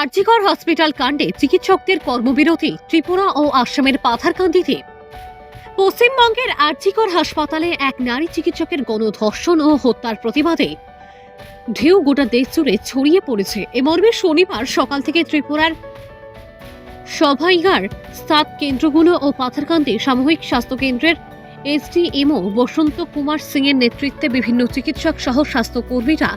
RG Kar hospital কাণ্ডে চিকিৎসকদের কর্মবিরতি, ত্রিপুরা ও আসামের পাথারকান্দিতে। পশ্চিমবঙ্গের আরজিকর হাসপাতালে এক নারী চিকিৎসকের গণধর্ষণ ও হত্যার প্রতিবাদে ঢেউ গোটা দেশ জুড়ে ছড়িয়ে পড়েছে। এ মর্মে শনিবার সকাল থেকে ত্রিপুরার সভাইগার সাত কেন্দ্রগুলো ও পাথারকান্দি সামূহিক স্বাস্থ্য কেন্দ্রের এসডিএমও বসন্ত কুমার সিং এর নেতৃত্বে বিভিন্ন চিকিৎসক সহ স্বাস্থ্যকর্মীরা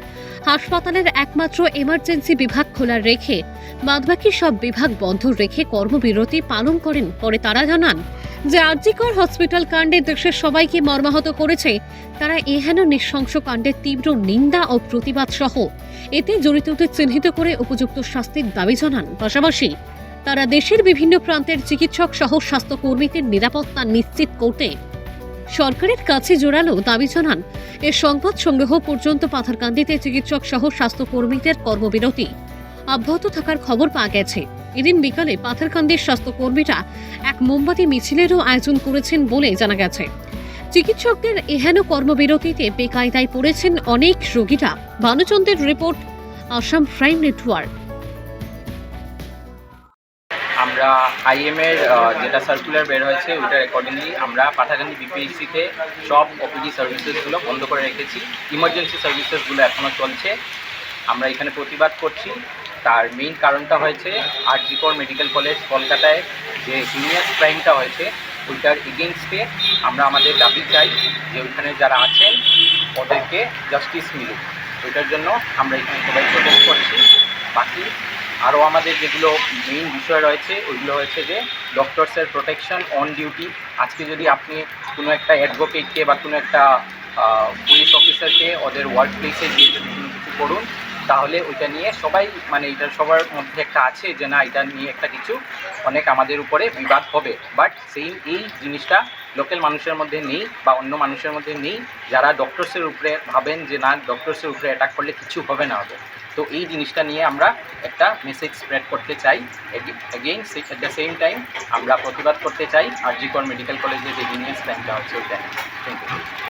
হাসপাতালের একমাত্র এমার্জেন্সি বিভাগ খোলা রেখে বাদবাকি সব বিভাগ বন্ধ রেখে কর্মবিরতি পালন করেন পরে তারা জানান যে আর্জিকর হসপিটাল কাণ্ডে দেশের সবাইকে মর্মাহত করেছে। তারা এহেন নৃশংস কাণ্ডের তীব্র নিন্দা ও প্রতিবাদ সহ এতে জড়িতদের চিহ্নিত করে উপযুক্ত শাস্তির দাবি জানান। পাশাপাশি তারা দেশের বিভিন্ন প্রান্তের চিকিৎসক সহ স্বাস্থ্যকর্মীদের নিরাপত্তা নিশ্চিত করতে সরকারের কাছে জোরালো দাবি জানান। এর সংবাদ সংগ্রহ পর্যন্ত পাথারকান্দিতে চিকিৎসক সহ স্বাস্থ্যকর্মীদের কর্মবিরতি। অব্যাহত থাকার খবর পাওয়া গেছে। এদিন বিকালে পাথারকান্দির স্বাস্থ্যকর্মীরা এক মোমবাতি মিছিলেরও আয়োজন করেছেন বলে জানা গেছে। চিকিৎসকদের এহেন কর্মবিরতিতে বেকায়দায় পড়েছেন অনেক রোগীরা। ভানুচন্দ্রের রিপোর্ট, আসাম প্রাইম নেটওয়ার্ক। আইএমের যেটা সার্কুলার বের হয়েছে, ওইটার অ্যাকর্ডিংলি আমরা পাঠাগান্ধী বিপিএসসিতে সব ওপিডি সার্ভিসেসগুলো বন্ধ করে রেখেছি। ইমার্জেন্সি সার্ভিসেসগুলো এখনও চলছে। আমরা এখানে প্রতিবাদ করছি। তার মেইন কারণটা হয়েছে আর আরজিকর মেডিকেল কলেজ কলকাতায় যে হিনিয়াস ক্রাইমটা হয়েছে, ওইটার এগেনস্টে আমরা আমাদের দাবি চাই যে ওইখানে যারা আছেন, ওদেরকে জাস্টিস মিলুক। ওইটার জন্য আমরা এখানে সবাই আরও আমাদের যেগুলো মেইন বিষয় রয়েছে, ওইগুলো হয়েছে যে ডক্টরসের প্রোটেকশন অন ডিউটি আজকে যদি আপনি কোনো একটা অ্যাডভোকেটকে বা কোনো একটা পুলিশ অফিসারকে ওদের ওয়ার্ক প্লেসে গিয়ে যদি কিছু করুন তাহলে ওইটা নিয়ে সবাই মানে এটা সবার মধ্যে একটা আছে যে না, এটা নিয়ে একটা কিছু অনেক আমাদের উপরে বিবাদ হবে। বাট সেই এই জিনিসটা লোকাল মানুষের মধ্যে নেই বা অন্য মানুষের মধ্যে নেই। যারা ডক্টরসের উপরে ভাবেন যে না ডক্টরসের উপরে অ্যাটাক করলে কিছু হবে না হবে। তো এই জিনিসটা নিয়ে আমরা একটা মেসেজ স্প্রেড করতে চাই। Again at the same time আমরা প্রতিবাদ করতে চাই। আরজিকর মেডিকেল কলেজের যে জিনিয়াস প্ল্যানটা হচ্ছে ওইটা থ্যাংক ইউ